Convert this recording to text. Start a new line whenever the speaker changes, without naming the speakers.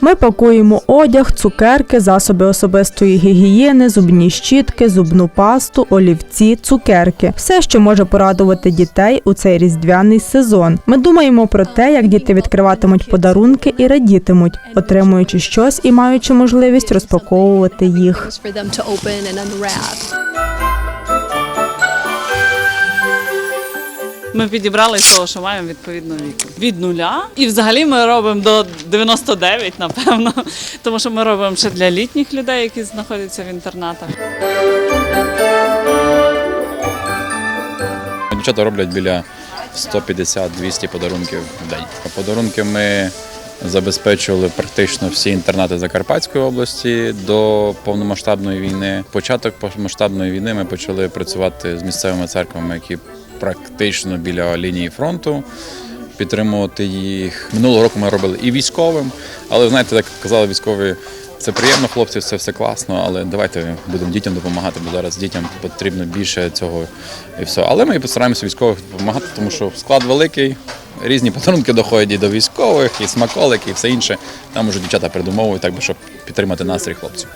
Ми пакуємо одяг, цукерки, засоби особистої гігієни, зубні щітки, зубну пасту, олівці, цукерки все, що може порадувати дітей у цей різдвяний сезон. Ми думаємо про те, як діти відкриватимуть подарунки і радітимуть, отримуючи щось і маючи можливість розпаковувати їх.
Ми підібрали з того, що маємо відповідно віку. Від нуля. І взагалі ми робимо до 99, напевно. Тому що ми робимо ще для літніх людей, які знаходяться в інтернатах.
Дівчата роблять біля 150-200 подарунків в день. Подарунки ми забезпечували практично всі інтернати Закарпатської області до повномасштабної війни. Початок повномасштабної війни ми почали працювати з місцевими церквами, які практично біля лінії фронту. Підтримувати їх минулого року ми робили і військовим, але знаєте, як казали військові, це приємно, хлопці, це все класно, але давайте будемо дітям допомагати, бо зараз дітям потрібно більше цього і все. Але ми постараємося військових допомагати, тому що склад великий, різні подарунки доходять і до військових, і смаколики, і все інше. Там уже дівчата придумовують, так би щоб підтримати настрій хлопців.